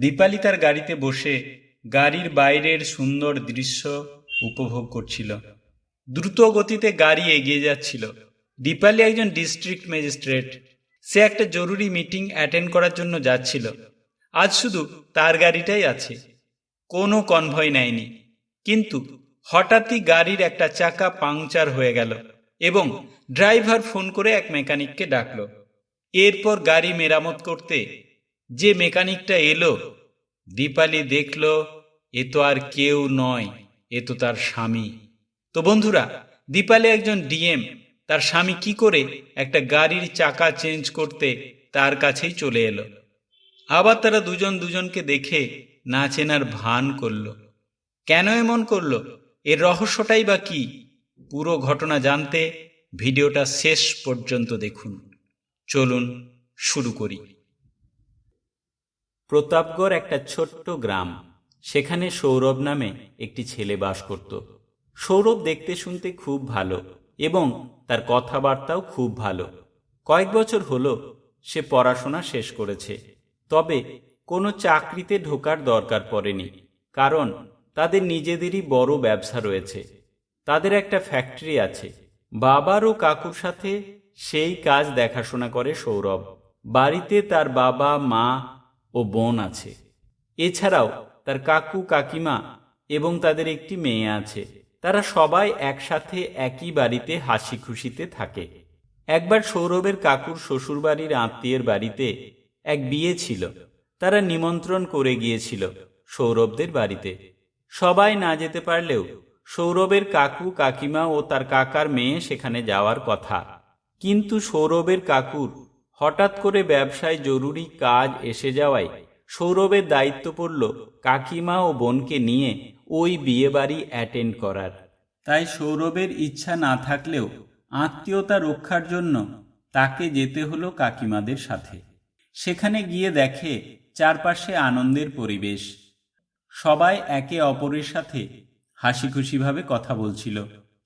দীপালি তার গাড়িতে বসে গাড়ির বাইরের সুন্দর দৃশ্য উপভোগ করছিল। দ্রুত গতিতে গাড়ি এগিয়ে যাচ্ছিল। দীপালি একজন ডিস্ট্রিক্ট ম্যাজিস্ট্রেট। সে একটা জরুরি মিটিং অ্যাটেন্ড করার জন্য যাচ্ছিল। আজ শুধু তার গাড়িটাই আছে। কোনো কনভয় নেয়নি। কিন্তু হঠাৎই গাড়ির একটা চাকা পাংচার হয়ে গেল এবং ড্রাইভার ফোন করে এক মেকানিককে ডাকল। এরপর গাড়ি মেরামত করতে যে মেকানিকটা এলো, দীপালি দেখল, এ তো আর কেউ নয়, এ তো তার স্বামী। তো বন্ধুরা, দীপালি একজন ডিএম, তার স্বামী কি করে একটা গাড়ির চাকা চেঞ্জ করতে তার কাছেই চলে এলো। আবার তারা দুজন দুজনকে দেখে না চেনার ভান করল। কেন এমন করল? এর রহস্যটাই বা কি? পুরো ঘটনা জানতে ভিডিওটা শেষ পর্যন্ত দেখুন। চলুন শুরু করি। প্রতাপগড় একটা ছোট্ট গ্রাম। সেখানে সৌরভ নামে একটি ছেলে বাস করত। সৌরভ দেখতে শুনতে খুব ভালো এবং তার কথাবার্তাও খুব ভালো। কয়েক বছর হলো সে পড়াশোনা শেষ করেছে। তবে কোনো চাকরিতে ঢোকার দরকার পড়েনি, কারণ তাদের নিজেদেরই বড় ব্যবসা রয়েছে। তাদের একটা ফ্যাক্টরি আছে। বাবার ও কাকুর সাথে সেই কাজ দেখাশোনা করে সৌরভ। বাড়িতে তার বাবা, মা ও বোন আছে। এছাড়াও তার কাকু, কাকিমা এবং তাদের একটি মেয়ে আছে। তারা সবাই একসাথে একই বাড়িতে হাসি খুশিতে থাকে। একবার সৌরভের কাকুর শ্বশুরবাড়ির আত্মীয়ের বাড়িতে এক বিয়ে ছিল। তারা নিমন্ত্রণ করে গিয়েছিল সৌরভদের বাড়িতে। সবাই না যেতে পারলেও সৌরভের কাকু, কাকিমা ও তার কাকার মেয়ে সেখানে যাওয়ার কথা। কিন্তু সৌরভের কাকুর হঠাৎ করে ব্যবসায় জরুরি কাজ এসে যাওয়ায় সৌরভের দায়িত্ব পড়ল কাকিমা ও বোনকে নিয়ে ওই বিয়েবাড়ি অ্যাটেন্ড করার। তাই সৌরভের ইচ্ছা না থাকলেও আত্মীয়তা রক্ষার জন্য তাকে যেতে হলো কাকিমাদের সাথে। সেখানে গিয়ে দেখে চারপাশে আনন্দের পরিবেশ। সবাই একে অপরের সাথে হাসি খুশিভাবে কথা বলছিল।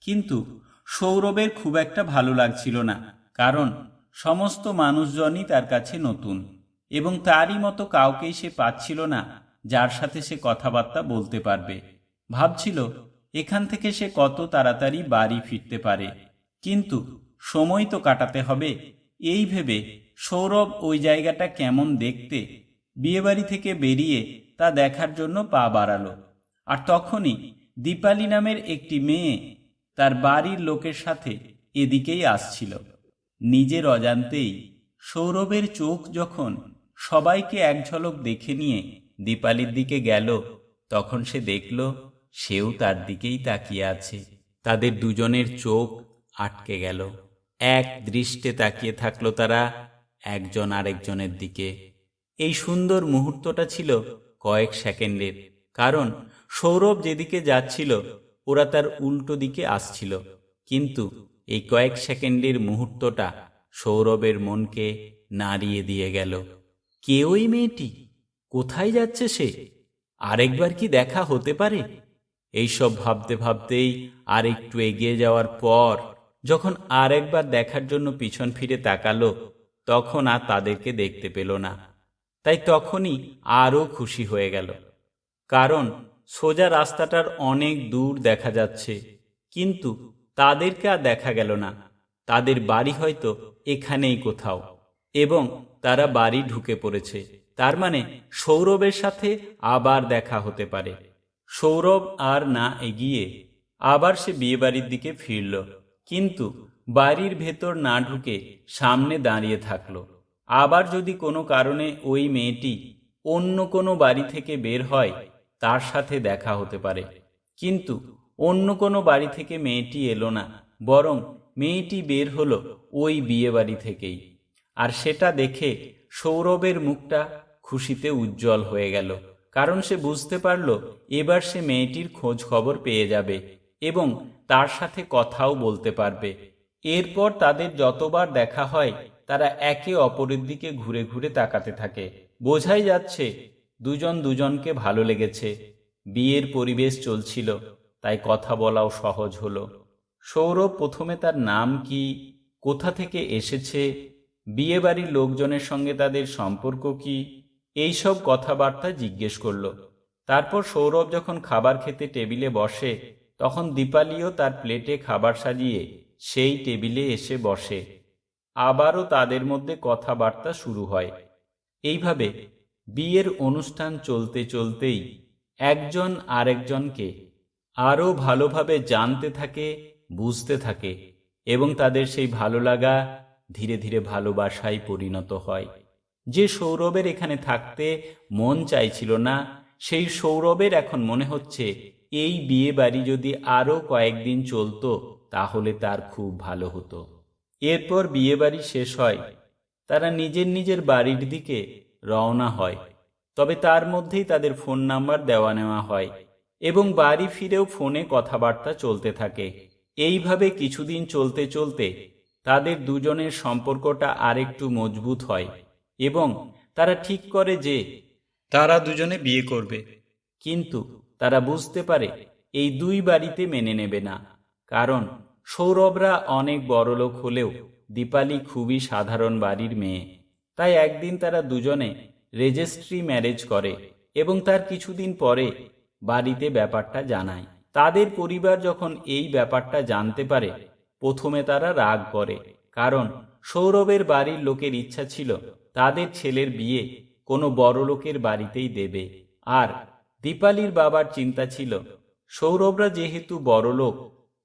কিন্তু সৌরভের খুব একটা ভালো লাগছিল না, কারণ সমস্ত মানুষজনই তার কাছে নতুন, এবং তারই মতো কাউকেই সে পাচ্ছিল না, যার সাথে সে কথাবার্তা বলতে পারবে। ভাবছিল, এখান থেকে সে কত তাড়াতাড়ি বাড়ি ফিরতে পারে। কিন্তু সময় তো কাটাতে হবে। এই ভেবে সৌরভ ওই জায়গাটা কেমন দেখতে, বিয়েবাড়ি থেকে বেরিয়ে তা দেখার জন্য পা বাড়ালো। আর তখনই দীপালি নামের একটি মেয়ে তার বাড়ির লোকের সাথে এদিকেই আসছিল। নিজের অজান্তেই সৌরভের চোখ যখন সবাইকে এক ঝলক দেখে নিয়ে দীপালির দিকে গেল, তখন সে দেখল সেও তার দিকেই তাকিয়ে আছে। তাদের দুজনের চোখ আটকে গেল। এক দৃষ্টে তাকিয়ে থাকল তারা একজন আরেকজনের দিকে। এই সুন্দর মুহূর্তটা ছিল কয়েক সেকেন্ডের, কারণ সৌরভ যেদিকে যাচ্ছিল, ওরা তার উল্টো দিকে আসছিল। কিন্তু এই কয়েক সেকেন্ডের মুহূর্তটা সৌরভের মনকে নাড়িয়ে দিয়ে গেল। কে ওই মেয়েটি? কোথায় যাচ্ছে সে? আরেকবার কি দেখা হতে পারে? এইসব ভাবতে ভাবতেই আর একটু এগিয়ে যাওয়ার পর, যখন আরেকবার দেখার জন্য পিছন ফিরে তাকালো, তখন আর তাদেরকে দেখতে পেল না। তাই তখনই আরও খুশি হয়ে গেল। কারণ সোজা রাস্তাটার অনেক দূর দেখা যাচ্ছে। কিন্তু তাদেরকে আর দেখা গেল না। তাদের বাড়ি হয়তো এখানেই কোথাও। এবং তারা বাড়ি ঢুকে পড়েছে। তার মানে সৌরভের সাথে আবার দেখা হতে পারে। সৌরভ আর না এগিয়ে আবার সে বিয়েবাড়ির দিকে ফিরল। কিন্তু বাড়ির ভেতর না ঢুকে সামনে দাঁড়িয়ে থাকল। আবার যদি কোনো কারণে ওই মেয়েটি অন্য কোনো বাড়ি থেকে বের হয়, তার সাথে দেখা হতে পারে। কিন্তু অন্য কোনো বাড়ি থেকে মেয়েটি এলো না, বরং মেয়েটি বের হলো ওই বিয়ে বাড়ি থেকেই। আর সেটা দেখে সৌরভের মুখটা খুশিতে উজ্জ্বল হয়ে গেল, কারণ সে বুঝতে পারল এবার সে মেয়েটির খোঁজ খবর পেয়ে যাবে এবং তার সাথে কথাও বলতে পারবে। এরপর তাদের যতবার দেখা হয়, তারা একে অপরের দিকে ঘুরে ঘুরে তাকাতে থাকে। বোঝাই যাচ্ছে দুজন দুজনকে ভালো লেগেছে। বিয়ের পরিবেশ চলছিল। তাই কথা বলাও সহজ হলো। সৌরভ প্রথমে তার নাম কি, কোথা থেকে এসেছে, বিয়েবাড়ির লোকজনের সঙ্গে তাদের সম্পর্ক কি, এই সব কথাবার্তা জিজ্ঞেস করল। তারপর সৌরভ যখন খাবার খেতে টেবিলে বসে, তখন দীপালিও তার প্লেটে খাবার সাজিয়ে সেই টেবিলে এসে বসে। আবারও তাদের মধ্যে কথাবার্তা শুরু হয়। এইভাবে বিয়ের অনুষ্ঠান চলতে চলতেই একজন আরেকজনকে আরও ভালোভাবে জানতে থাকে, বুঝতে থাকে এবং তাদের সেই ভালো লাগা ধীরে ধীরে ভালোবাসায় পরিণত হয়। যে সৌরভের এখানে থাকতে মন চাইছিল না, সেই সৌরভের এখন মনে হচ্ছে এই বিয়ে বাড়ি যদি আরও কয়েকদিন চলতো, তাহলে তার খুব ভালো হতো। এরপর বিয়ে বাড়ি শেষ হয়, তারা নিজের নিজের বাড়ির দিকে রওনা হয়, তবে তার মধ্যেই তাদের ফোন নাম্বার দেওয়া নেওয়া হয়। এবং বাড়ি ফিরেও ফোনে কথাবার্তা চলতে থাকে। এইভাবে কিছুদিন চলতে চলতে তাদের দুজনের সম্পর্কটা আরেকটু মজবুত হয় এবং তারা ঠিক করে যে তারা দুজনে বিয়ে করবে। কিন্তু তারা বুঝতে পারে এই দুই বাড়িতে মেনে নেবে না। কারণ সৌরভরা অনেক বড়লোক হলেও দীপালি খুবই সাধারণ বাড়ির মেয়ে। তাই একদিন তারা দুজনে রেজিস্ট্রি ম্যারেজ করে এবং তার কিছুদিন পরে বাড়িতে ব্যাপারটা জানায়। তাদের পরিবার যখন এই ব্যাপারটা জানতে পারে, প্রথমে তারা রাগ করে, কারণ সৌরভের বাড়ির লোকের ইচ্ছা ছিল, তাদের ছেলের বিয়ে কোনো বড় লোকের বাড়িতেই দেবে। আর দীপালির বাবার চিন্তা ছিল, সৌরভরা যেহেতু বড় লোক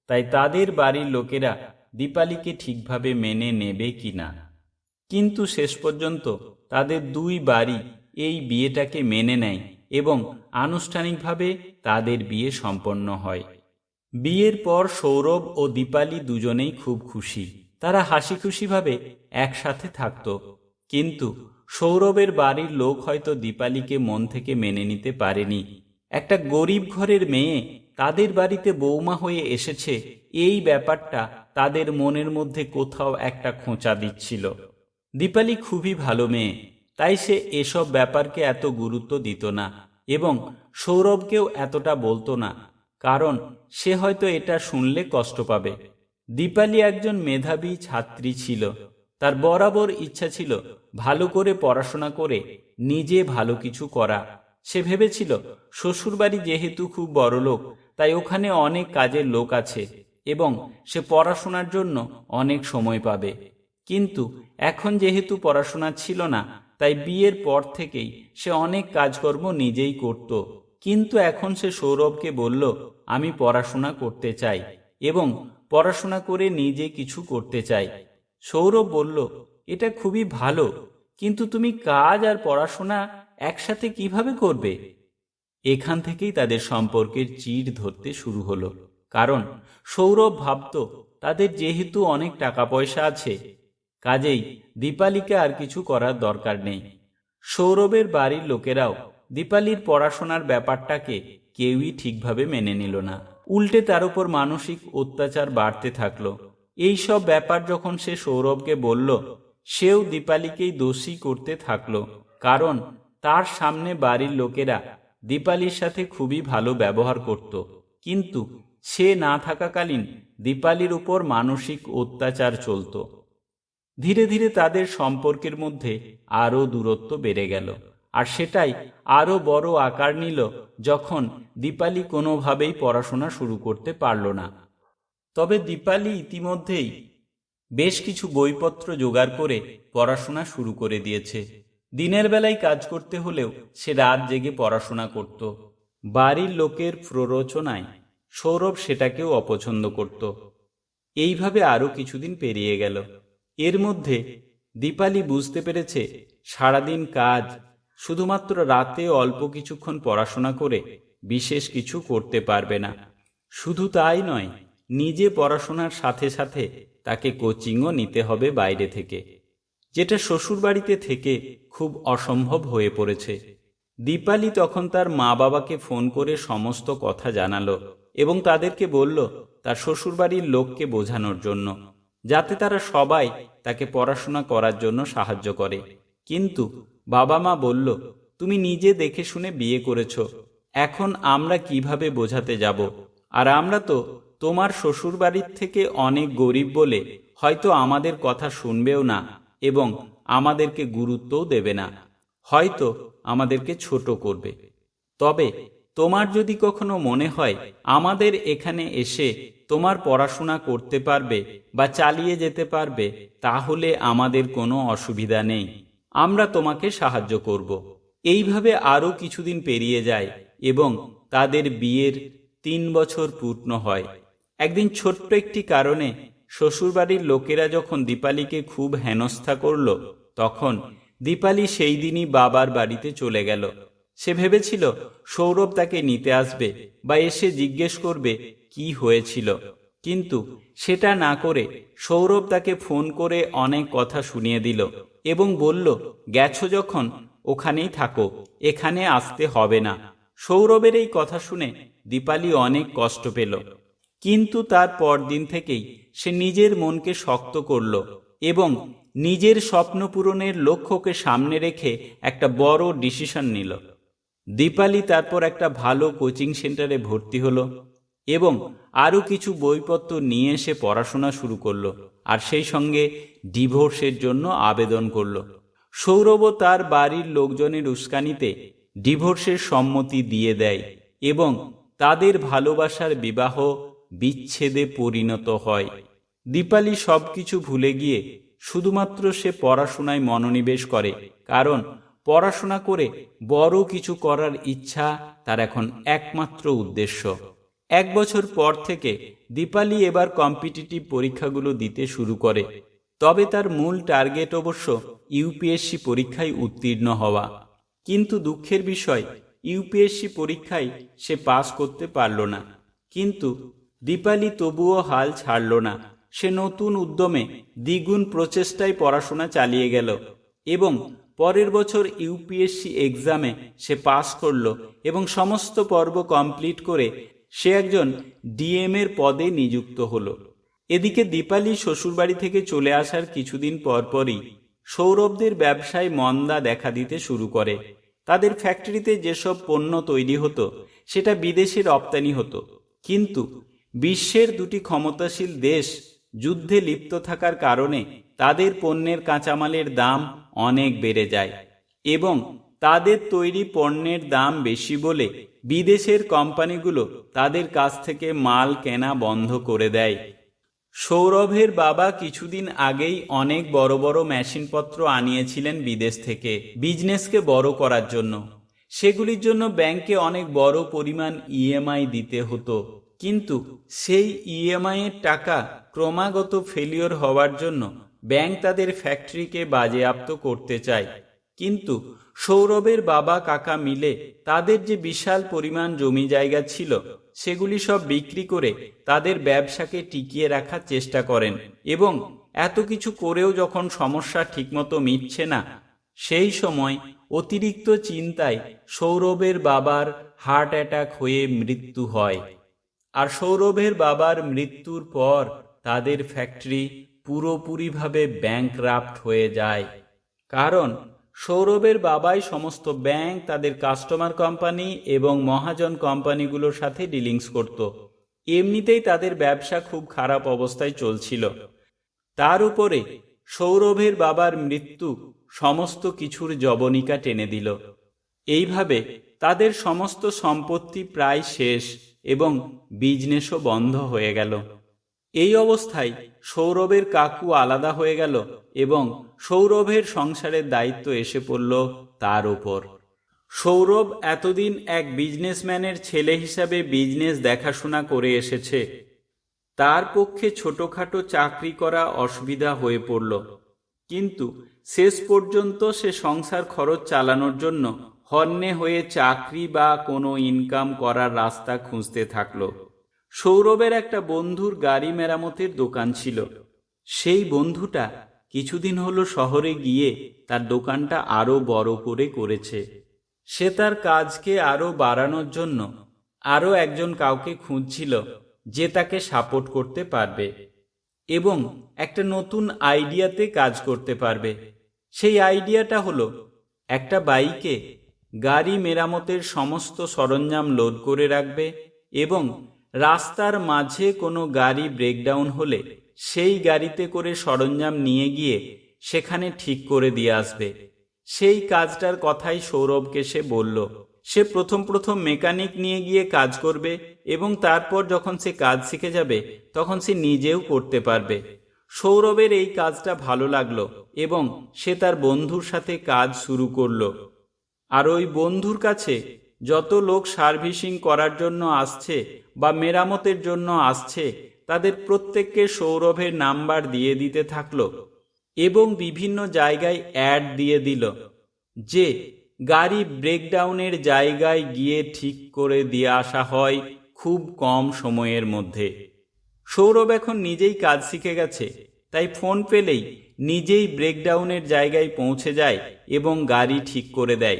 তাই তাদের বাড়ির লোকেরা দীপালিকে ঠিকভাবে মেনে নেবে কিনা। কিন্তু শেষ পর্যন্ত তাদের দুই বাড়ি এই বিয়েটাকে মেনে নেয়। এবং আনুষ্ঠানিকভাবে তাদের বিয়ে সম্পন্ন হয়। বিয়ের পর সৌরভ ও দীপালি দুজনেই খুব খুশি। তারা হাসি খুশিভাবে একসাথে থাকত। কিন্তু সৌরভের বাড়ির লোক হয়তো দীপালিকে মন থেকে মেনে নিতে পারেনি। একটা গরিব ঘরের মেয়ে তাদের বাড়িতে বৌমা হয়ে এসেছে, এই ব্যাপারটা তাদের মনের মধ্যে কোথাও একটা খোঁচা দিচ্ছিল। দীপালি খুবই ভালো মেয়ে। তাই সে এসব ব্যাপারকে এত গুরুত্ব দিত না এবং সৌরভকেও এতটা বলতো না, কারণ সে হয়তো এটা শুনলে কষ্ট পাবে। দীপালি একজন মেধাবী ছাত্রী ছিল। তার বরাবর ইচ্ছা ছিল ভালো করে পড়াশোনা করে নিজে ভালো কিছু করা। সে ভেবেছিল, শ্বশুরবাড়ি যেহেতু খুব বড় লোক, তাই ওখানে অনেক কাজের লোক আছে এবং সে পড়াশোনার জন্য অনেক সময় পাবে। কিন্তু এখন যেহেতু পড়াশোনা ছিল না তাই বিয়ের পর থেকেই সে অনেক কাজকর্ম নিজেই করত। কিন্তু এখন সে সৌরভকে বলল, আমি পড়াশোনা করতে চাই এবং পড়াশোনা করে নিজে কিছু করতে চাই। সৌরভ বলল, এটা খুবই ভালো, কিন্তু তুমি কাজ আর পড়াশোনা একসাথে কীভাবে করবে? এখান থেকেই তাদের সম্পর্কের চিড় ধরতে শুরু হলো। কারণ সৌরভ ভাবত, তাদের যেহেতু অনেক টাকা পয়সা আছে কাজেই দীপালিকে আর কিছু করার দরকার নেই। সৌরভের বাড়ির লোকেরাও দীপালির পড়াশোনার ব্যাপারটাকে কেউই ঠিকভাবে মেনে নিল না। উল্টে তার উপর মানসিক অত্যাচার বাড়তে থাকল। এই সব ব্যাপার যখন সে সৌরভকে বলল, সেও দীপালিকেই দোষী করতে থাকল। কারণ তার সামনে বাড়ির লোকেরা দীপালির সাথে খুবই ভালো ব্যবহার করত। কিন্তু সে না থাকাকালীন দীপালির উপর মানসিক অত্যাচার চলত। ধীরে ধীরে তাদের সম্পর্কের মধ্যে আরও দূরত্ব বেড়ে গেল। আর সেটাই আরও বড় আকার নিল যখন দীপালি কোনোভাবেই পড়াশোনা শুরু করতে পারল না। তবে দীপালি ইতিমধ্যেই বেশ কিছু বইপত্র জোগাড় করে পড়াশোনা শুরু করে দিয়েছে। দিনের বেলায় কাজ করতে হলেও সে রাত জেগে পড়াশোনা করত। বাড়ির লোকের প্ররোচনায় সৌরভ সেটাকেও অপছন্দ করত। এইভাবে আরও কিছুদিন পেরিয়ে গেল। এর মধ্যে দীপালি বুঝতে পেরেছে সারাদিন কাজ, শুধুমাত্র রাতে অল্প কিছুক্ষণ পড়াশোনা করে বিশেষ কিছু করতে পারবে না। শুধু তাই নয়, নিজে পড়াশোনার সাথে সাথে তাকে কোচিংও নিতে হবে বাইরে থেকে, যেটা শ্বশুরবাড়িতে থেকে খুব অসম্ভব হয়ে পড়েছে। দীপালি তখন তার মা বাবাকে ফোন করে সমস্ত কথা জানালো এবং তাদেরকে বলল, তার শ্বশুরবাড়ির লোককে বোঝানোর জন্য। যাতে তারা সবাই তাকে পড়াশোনা করার জন্য সাহায্য করে। কিন্তু বাবা মা বলল, তুমি নিজে দেখে শুনে বিয়ে করেছ। এখন আমরা কীভাবে বোঝাতে যাব? আর আমরা তো তোমার শ্বশুরবাড়ির থেকে অনেক গরিব বলে হয়তো আমাদের কথা শুনবেও না এবং আমাদেরকে গুরুত্বও দেবে না। হয়তো আমাদেরকে ছোট করবে। তবে তোমার যদি কখনো মনে হয়, আমাদের এখানে এসে তোমার পড়াশোনা করতে পারবে বা চালিয়ে যেতে পারবে, তাহলে আমাদের কোনো অসুবিধা নেই। আমরা তোমাকে সাহায্য করব। এইভাবে আরও কিছুদিন পেরিয়ে যায় এবং তাদের বিয়ের তিন বছর পূর্ণ হয়। একদিন ছোট্ট একটি কারণে শ্বশুরবাড়ির লোকেরা যখন দীপালিকে খুব হেনস্থা করল, তখন দীপালি সেই দিনই বাবার বাড়িতে চলে গেল। সে ভেবেছিল, সৌরভ তাকে নিতে আসবে বা এসে জিজ্ঞেস করবে কি হয়েছিল। কিন্তু সেটা না করে সৌরভ তাকে ফোন করে অনেক কথা শুনিয়ে দিল এবং বলল, গেছো যখন, ওখানেই থাকো, এখানে আসতে হবে না। সৌরভের এই কথা শুনে দীপালি অনেক কষ্ট পেল। কিন্তু তার পরদিন থেকেই সে নিজের মনকে শক্ত করল এবং নিজের স্বপ্ন পূরণের লক্ষ্যকে সামনে রেখে একটা বড় ডিসিশন নিল। দীপালি তারপর একটা ভালো কোচিং সেন্টারে ভর্তি হলো। এবং আরও কিছু বইপত্র নিয়ে এসে পড়াশোনা শুরু করল, আর সেই সঙ্গে ডিভোর্সের জন্য আবেদন করল। সৌরভও তার বাড়ির লোকজনের উস্কানিতে ডিভোর্সের সম্মতি দিয়ে দেয় এবং তাদের ভালোবাসার বিবাহ বিচ্ছেদে পরিণত হয়। দীপালি সবকিছু ভুলে গিয়ে শুধুমাত্র সে পড়াশোনায় মনোনিবেশ করে, কারণ পড়াশোনা করে বড় কিছু করার ইচ্ছা তার এখন একমাত্র উদ্দেশ্য। এক বছর পর থেকে দীপালি এবার কম্পিটিটিভ পরীক্ষাগুলো দিতে শুরু করে। তবে তার মূল টার্গেট অবশ্য ইউপিএসসি পরীক্ষায় উত্তীর্ণ হওয়া। কিন্তু দুঃখের বিষয়, ইউপিএসসি পরীক্ষায় সে পাস করতে পারল না। কিন্তু দীপালি তবুও হাল ছাড়ল না। সে নতুন উদ্যমে দ্বিগুণ প্রচেষ্টায় পড়াশোনা চালিয়ে গেল এবং পরের বছর ইউপিএসসি এক্সামে সে পাস করল এবং সমস্ত পর্ব কমপ্লিট করে সে একজন ডিএম এর পদে নিযুক্ত হলো। এদিকে দীপালি শ্বশুরবাড়ি থেকে চলে আসার কিছুদিন পরপরই সৌরভদের ব্যবসায় মন্দা দেখা দিতে শুরু করে। তাদের ফ্যাক্টরিতে যেসব পণ্য তৈরি হতো, সেটা বিদেশে রপ্তানি হতো। কিন্তু বিশ্বের দুটি ক্ষমতাশীল দেশ যুদ্ধে লিপ্ত থাকার কারণে তাদের পণ্যের কাঁচামালের দাম অনেক বেড়ে যায় এবং তাদের তৈরি পণ্যের দাম বেশি বলে বিদেশের কোম্পানিগুলো তাদের কাছ থেকে মাল কেনা বন্ধ করে দেয়। সৌরভের বাবা কিছুদিন আগেই অনেক বড় বড় মেশিনপত্র আনিয়েছিলেন বিদেশ থেকে বিজনেসকে বড় করার জন্য। সেগুলির জন্য ব্যাংকে অনেক বড় পরিমাণ ইএমআই দিতে হতো। কিন্তু সেই ইএমআই এর টাকা ক্রমাগত ফেলিওর হওয়ার জন্য ব্যাংক তাদের ফ্যাক্টরিকে বাজেয়াপ্ত করতে চায়। কিন্তু সৌরভের বাবা কাকা মিলে তাদের যে বিশাল পরিমাণ জমি জায়গা ছিল, সেগুলি সব বিক্রি করে তাদের ব্যবসাকে টিকিয়ে রাখার চেষ্টা করেন এবং এত কিছু করেও যখন সমস্যা ঠিকমতো মিটছে না, সেই সময় অতিরিক্ত চিন্তায় সৌরভের বাবার হার্ট অ্যাটাক হয়ে মৃত্যু হয়। আর সৌরভের বাবার মৃত্যুর পর তাদের ফ্যাক্টরি পুরোপুরিভাবে ব্যাংকরাপ্ট হয়ে যায়। কারণ সৌরভের বাবাই সমস্ত ব্যাংক, তাদের কাস্টমার কোম্পানি এবং মহাজন কোম্পানিগুলোর সাথে ডিলিংস করত। এমনিতেই তাদের ব্যবসা খুব খারাপ অবস্থায় চলছিল। তার উপরে সৌরভের বাবার মৃত্যু সমস্ত কিছুর জবনিকা টেনে দিল। এইভাবে তাদের সমস্ত সম্পত্তি প্রায় শেষ এবং বিজনেসও বন্ধ হয়ে গেল। এই অবস্থায় সৌরভের কাকু আলাদা হয়ে গেল এবং সৌরভের সংসারের দায়িত্ব এসে পড়ল তার উপর। সৌরভ এতদিন এক বিজনেসম্যানের ছেলে হিসাবে বিজনেস দেখাশোনা করে এসেছে। তার পক্ষে ছোটখাটো চাকরি করা অসুবিধা হয়ে পড়ল। কিন্তু শেষ পর্যন্ত সে সংসার খরচ চালানোর জন্য হন্যে হয়ে চাকরি বা কোনো ইনকাম করার রাস্তা খুঁজতে থাকল। সৌরভের একটা বন্ধুর গাড়ি মেরামতের দোকান ছিল। সেই বন্ধুটা কিছুদিন হলো শহরে গিয়ে তার দোকানটা আরও বড় করে করেছে। সে তার কাজকে আরও বাড়ানোর জন্য আরও একজন কাউকে খুঁজছিল যে তাকে সাপোর্ট করতে পারবে এবং একটা নতুন আইডিয়াতে কাজ করতে পারবে। সেই আইডিয়াটা হলো একটা বাইকে গাড়ি মেরামতের সমস্ত সরঞ্জাম লোড করে রাখবে এবং রাস্তার মাঝে কোনো গাড়ি ব্রেকডাউন হলে সেই গাড়িতে করে সরঞ্জাম নিয়ে গিয়ে সেখানে ঠিক করে দিয়ে আসবে। সেই কাজটার কথাই সৌরভকে সে বলল। সে প্রথম প্রথম মেকানিক নিয়ে গিয়ে কাজ করবে এবং তারপর যখন সে কাজ শিখে যাবে, তখন সে নিজেও করতে পারবে। সৌরভের এই কাজটা ভালো লাগল এবং সে তার বন্ধুর সাথে কাজ শুরু করল। আর ওই বন্ধুর কাছে যত লোক সার্ভিসিং করার জন্য আসছে বা মেরামতের জন্য আসছে, তাদের প্রত্যেককে সৌরভের নাম্বার দিয়ে দিতে থাকল এবং বিভিন্ন জায়গায় অ্যাড দিয়ে দিল, যে গাড়ি ব্রেকডাউনের জায়গায় গিয়ে ঠিক করে দিয়ে আসা হয় খুব কম সময়ের মধ্যে। সৌরভ এখন নিজেই কাজ শিখে গেছে, তাই ফোন পেলেই নিজেই ব্রেকডাউনের জায়গায় পৌঁছে যায় এবং গাড়ি ঠিক করে দেয়।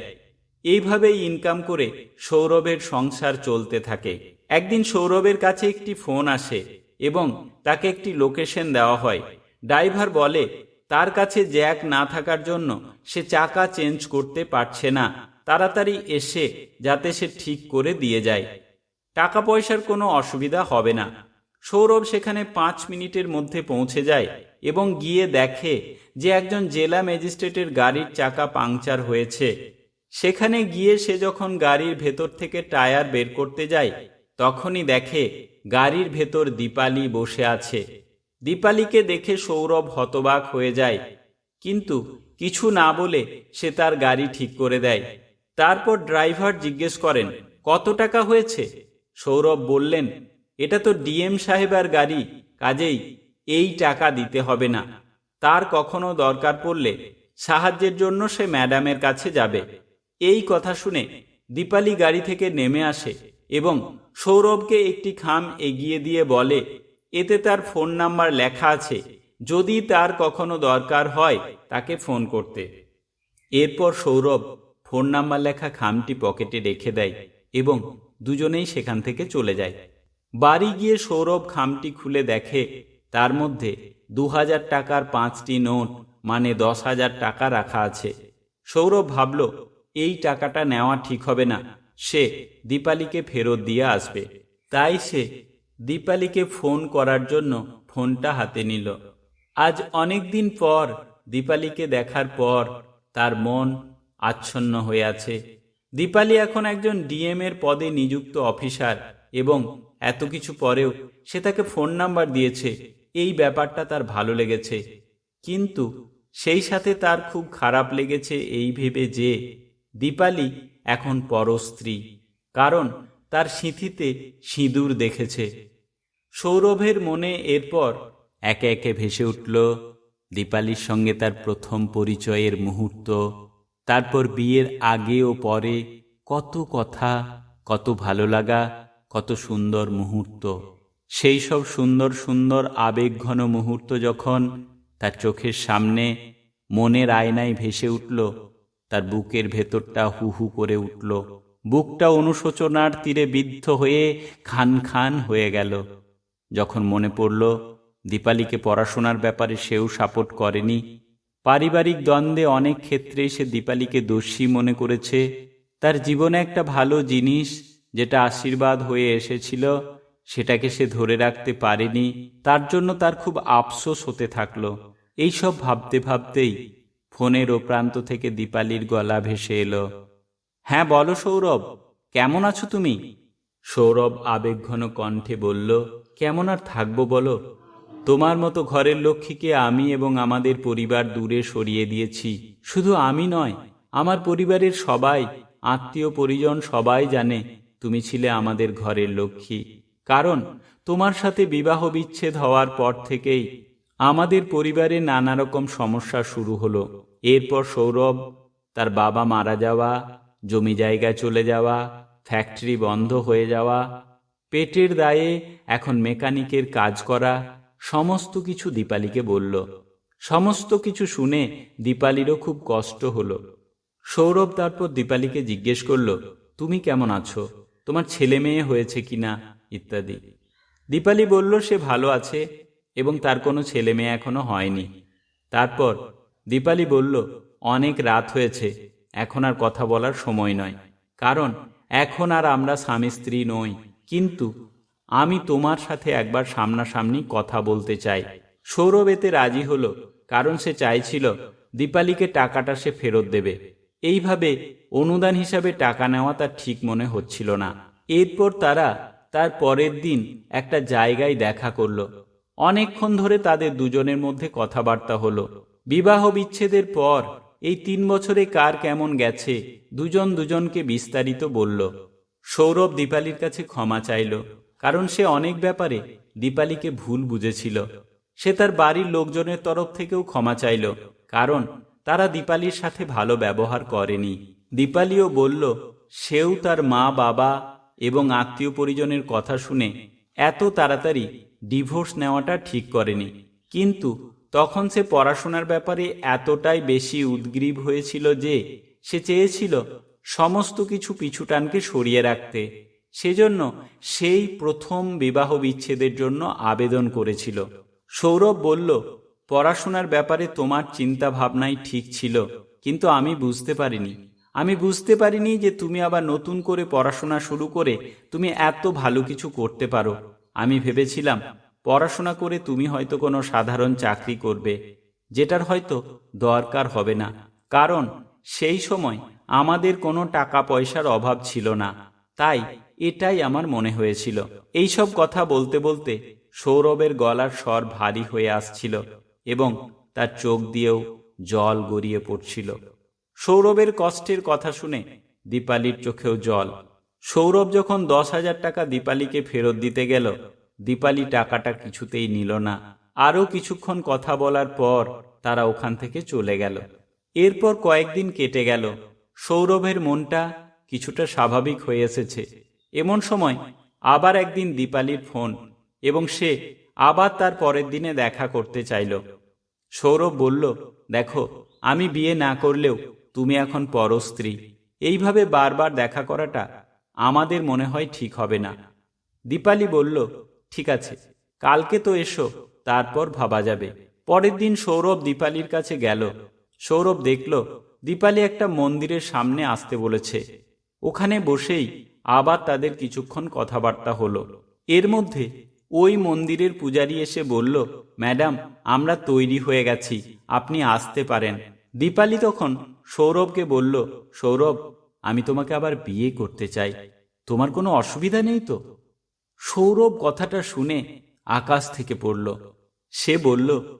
এইভাবেই ইনকাম করে সৌরভের সংসার চলতে থাকে। একদিন সৌরভের কাছে একটি ফোন আসে এবং তাকে একটি লোকেশন দেওয়া হয়। ড্রাইভার বলে, তার কাছে জ্যাক না থাকার জন্য সে চাকা চেঞ্জ করতে পারছে না। তাড়াতাড়ি এসে যাতে সে ঠিক করে দিয়ে যায়। টাকা পয়সার কোনো অসুবিধা হবে না। সৌরভ সেখানে পাঁচ মিনিটের মধ্যে পৌঁছে যায় এবং গিয়ে দেখে যে একজন জেলা ম্যাজিস্ট্রেটের গাড়ির চাকা পাংচার হয়েছে। সেখানে গিয়ে সে যখন গাড়ির ভেতর থেকে টায়ার বের করতে যায় তখনই দেখে গাড়ির ভেতর দীপালি বসে আছে। দীপালিকে দেখে সৌরভ হতবাক হয়ে যায়। কিন্তু কিছু না বলে সে তার গাড়ি ঠিক করে দেয়। তারপর ড্রাইভার জিজ্ঞেস করেন, কত টাকা হয়েছে? সৌরভ বললেন, এটা তো ডিএম সাহেবের গাড়ি, কাজেই এই টাকা দিতে হবে না। তার কখনো দরকার পড়লে সাহায্যের জন্য সে ম্যাডামের কাছে যাবে। এই কথা শুনে দীপালি গাড়ি থেকে নেমে আসে এবং সৌরভকে একটি খাম এগিয়ে দিয়ে বলে, এতে তার ফোন নাম্বার লেখা আছে। যদি তার কখনো দরকার হয় তাকে ফোন করতে। এরপর সৌরভ ফোন নাম্বার লেখা খামটি পকেটে রেখে দেয় এবং দুজনেই সেখান থেকে চলে যায়। বাড়ি গিয়ে সৌরভ খামটি খুলে দেখে, তার মধ্যে দু হাজার টাকার পাঁচটি নোট মানে দশ হাজার টাকা রাখা আছে। সৌরভ ভাবল, এই টাকাটা নেওয়া ঠিক হবে না। সে দীপালিকে ফেরত দিয়ে আসবে। তাই সে দীপালিকে ফোন করার জন্য ফোনটা হাতে নিল। আজ অনেক দিন পর দীপালিকে দেখার পর তার মন আচ্ছন্ন হয়ে আছে। দীপালি এখন একজন ডিএম এর পদে নিযুক্ত অফিসার এবং এত কিছু পরেও সে তাকে ফোন নাম্বার দিয়েছে। এই ব্যাপারটা তার ভালো লেগেছে। কিন্তু সেই সাথে তার খুব খারাপ লেগেছে এই ভেবে যে দীপালি এখন পরস্ত্রী কারণ তার সিঁথিতে সিঁদুর দেখেছে। সৌরভের মনে এরপর একে একে ভেসে উঠল। দীপালির সঙ্গে তার প্রথম পরিচয়ের মুহূর্ত, তারপর বিয়ের আগে ও পরে কত কথা, কত ভালো লাগা, কত সুন্দর মুহূর্ত। সেই সব সুন্দর সুন্দর, আবেগঘন মুহূর্ত যখন তার চোখের সামনে মনের আয়নায় ভেসে উঠল তার বুকের ভেতরটা হু হু করে উঠল। বুকটা অনুশোচনার তীরে বিদ্ধ হয়ে খান খান হয়ে গেল। যখন মনে পড়ল, দীপালিকে পড়াশোনার ব্যাপারে সেও সাপোর্ট করেনি, পারিবারিক দ্বন্দ্বে অনেক ক্ষেত্রেই সে দীপালিকে দোষী মনে করেছে। তার জীবনে একটা ভালো জিনিস যেটা আশীর্বাদ হয়ে এসেছিল, সেটাকে সে ধরে রাখতে পারেনি। তার জন্য তার খুব আফসোস হতে থাকল। এইসব ভাবতে ভাবতেই ফোনের ও প্রান্ত থেকে দীপালির গলা ভেসে এলো। হ্যাঁ বলো সৌরভ, কেমন আছো তুমি? সৌরভ আবেগঘন কণ্ঠে বলল, কেমন আর থাকব বলো? তোমার মতো ঘরের লক্ষ্মীকে আমি এবং আমাদের পরিবার দূরে সরিয়ে দিয়েছি। শুধু আমি নয়, আমার পরিবারের সবাই, আত্মীয় পরিজন সবাই জানে তুমি ছিলে আমাদের ঘরের লক্ষ্মী। কারণ তোমার সাথে বিবাহ বিচ্ছেদ হওয়ার পর থেকেই আমাদের পরিবারে নানা রকম সমস্যা শুরু হলো। এরপর সৌরভ, তার বাবা মারা যাওয়া, জমি জায়গায় চলে যাওয়া, ফ্যাক্টরি বন্ধ হয়ে যাওয়া, পেটের দায়ে এখন মেকানিকের কাজ করা, সমস্ত কিছু দীপালিকে বলল। সমস্ত কিছু শুনে দীপালিরও খুব কষ্ট হলো। সৌরভ তারপর দীপালিকে জিজ্ঞেস করল, তুমি কেমন আছো? তোমার ছেলে মেয়ে হয়েছে কিনা? ইত্যাদি। দীপালি বলল, সে ভালো আছে। এবং তার কোনো ছেলে মেয়ে এখনও হয়নি। তারপর দীপালি বলল, অনেক রাত হয়েছে, এখন আর কথা বলার সময় নয়। কারণ এখন আর আমরা স্বামী স্ত্রী নই। কিন্তু আমি তোমার সাথে একবার সামনাসামনি কথা বলতে চাই। সৌরভ এতে রাজি হলো, কারণ সে চাইছিল দীপালিকে টাকাটা সে ফেরত দেবে। এইভাবে অনুদান হিসাবে টাকা নেওয়া তার ঠিক মনে হচ্ছিল না। এরপর তারা তার পরের দিন একটা জায়গায় দেখা করল। অনেকক্ষণ ধরে তাদের দুজনের মধ্যে কথাবার্তা হলো। বিবাহ বিচ্ছেদের পর এই তিন বছরে কার কেমন গেছে, দুজন দুজনকে বিস্তারিত বলল। সৌরভ দীপালির কাছে ক্ষমা চাইল, কারণ সে অনেক ব্যাপারে দীপালিকে ভুল বুঝেছিল। সে তার বাড়ির লোকজনের তরফ থেকেও ক্ষমা চাইল, কারণ তারা দীপালির সাথে ভালো ব্যবহার করেনি। দীপালিও বলল, সেও তার মা, বাবা এবং আত্মীয় পরিজনের কথা শুনে এত তাড়াতাড়ি ডিভোর্স নেওয়াটা ঠিক করেনি। কিন্তু তখন সে পড়াশোনার ব্যাপারে এতটাই বেশি উদ্গ্রীব হয়েছিল যে সে চেয়েছিল সমস্ত কিছু পিছুটানকে সরিয়ে রাখতে। সেজন্য সেই প্রথম বিবাহ বিচ্ছেদের জন্য আবেদন করেছিল। সৌরভ বলল, পড়াশোনার ব্যাপারে তোমার চিন্তা ভাবনাই ঠিক ছিল, কিন্তু আমি বুঝতে পারিনি। আমি বুঝতে পারিনি যে তুমি আবার নতুন করে পড়াশোনা শুরু করে তুমি এত ভালো কিছু করতে পারো। আমি ভেবেছিলাম, পড়াশোনা করে তুমি হয়তো কোনো সাধারণ চাকরি করবে, যেটার হয়তো দরকার হবে না, কারণ সেই সময় আমাদের কোনো টাকা পয়সার অভাব ছিল না, তাই এটাই আমার মনে হয়েছিল। এইসব কথা বলতে বলতে সৌরভের গলার স্বর ভারী হয়ে আসছিল এবং তার চোখ দিয়েও জল গড়িয়ে পড়ছিল। সৌরভের কষ্টের কথা শুনে দীপালির চোখেও জল সৌরভ যখন দশ হাজার টাকা দীপালিকে ফেরত দিতে গেল, দীপালি টাকাটা কিছুতেই নিল না। আরও কিছুক্ষণ কথা বলার পর তারা ওখান থেকে চলে গেল। এরপর কয়েকদিন কেটে গেল। সৌরভের মনটা কিছুটা স্বাভাবিক হয়ে এসেছে। এমন সময় আবার একদিন দীপালির ফোন এবং সে আবার তার পরের দিনে দেখা করতে চাইল। সৌরভ বলল, দেখো, আমি বিয়ে না করলেও তুমি এখন পরস্ত্রী। এইভাবে বারবার দেখা করাটা আমাদের মনে হয় ঠিক হবে না। দীপালি বলল, ঠিক আছে, কালকে তো এসো, তারপর ভাবা যাবে। পরের দিন সৌরভ দীপালির কাছে গেল। সৌরভ দেখল, দীপালি একটা মন্দিরের সামনে আসতে বলেছে। ওখানে বসেই আবার তাদের কিছুক্ষণ কথাবার্তা হলো। এর মধ্যে ওই মন্দিরের পূজারী এসে বলল, ম্যাডাম, আমরা তৈরি হয়ে গেছি, আপনি আসতে পারেন। দীপালি তখন সৌরভকে বলল, সৌরভ আমি তোমাকে আবার বিয়ে করতে চাই। তোমার কোনো অসুবিধা নেই তো? সৌরভ কথাটা শুনে আকাশ থেকে পড়ল। সে বলল,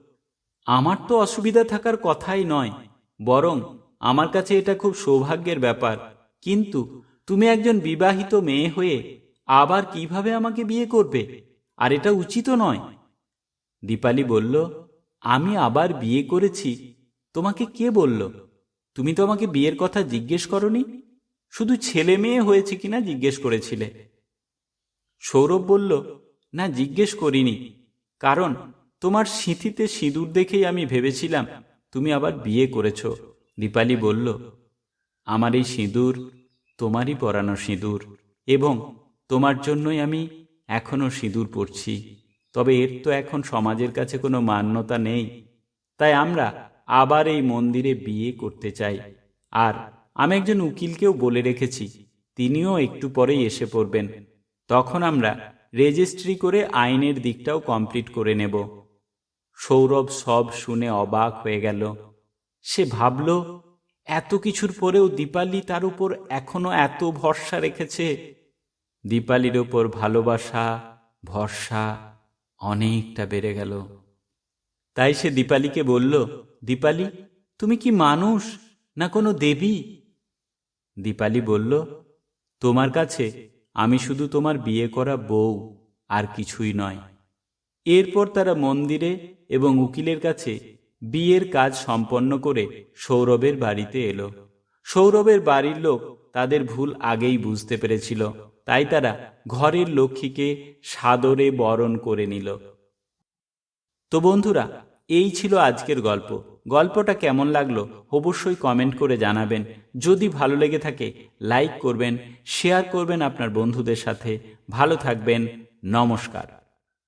আমার তো অসুবিধা থাকার কথাই নয়, বরং আমার কাছে এটা খুব সৌভাগ্যের ব্যাপার। কিন্তু তুমি একজন বিবাহিত মেয়ে হয়ে আবার কীভাবে আমাকে বিয়ে করবে? আর এটা উচিত নয়। দীপালি বলল, আমি আবার বিয়ে করেছি। তোমাকে কে বলল? তুমি তো আমাকে বিয়ের কথা জিজ্ঞেস করনি? শুধু ছেলে মেয়ে হয়েছে কিনা জিজ্ঞেস করেছিলে। সৌরভ বলল, না, জিজ্ঞেস করিনি। কারণ তোমার সিঁথিতে সিঁদুর দেখেই আমি ভেবেছিলাম তুমি আবার বিয়ে করেছ। দীপালি বলল, আমার এই সিঁদুর, তোমারই পরানো সিঁদুর এবং তোমার জন্যই আমি এখনও সিঁদুর পরছি। তবে এর তো এখন সমাজের কাছে কোনো মান্যতা নেই। তাই আমরা আবার এই মন্দিরে বিয়ে করতে চাই। আর আমি একজন উকিলকেও বলে রেখেছি, তিনিও একটু পরেই এসে পড়বেন। তখন আমরা রেজিস্ট্রি করে আইনের দিকটাও কমপ্লিট করে নেব। সৌরভ সব শুনে অবাক হয়ে গেল। সে ভাবল, এত কিছুর পরেও দীপালি তার উপর এখনও এত ভরসা রেখেছে। দীপালির ওপর ভালোবাসা, ভরসা অনেকটা বেড়ে গেল। তাই সে দীপালিকে বলল, দীপালি, তুমি কি মানুষ না কোনো দেবী? দীপালি বলল, তোমার কাছে আমি শুধু তোমার বিয়ে করা বউ আর কিছুই নয়। এরপর তারা মন্দিরে এবং উকিলের কাছে বিয়ের কাজ সম্পন্ন করে সৌরভের বাড়িতে এলো। সৌরভের বাড়ির লোক তাদের ভুল আগেই বুঝতে পেরেছিল, তাই তারা ঘরের লক্ষ্মীকে সাদরে বরণ করে নিল। তো বন্ধুরা এই ছিল আজকের গল্প। গল্পটা কেমন লাগল অবশ্যই কমেন্ট করে জানাবেন। যদি ভালো লেগে থাকে লাইক করবেন শেয়ার করবেন আপনার বন্ধুদের সাথে। ভালো থাকবেন, নমস্কার।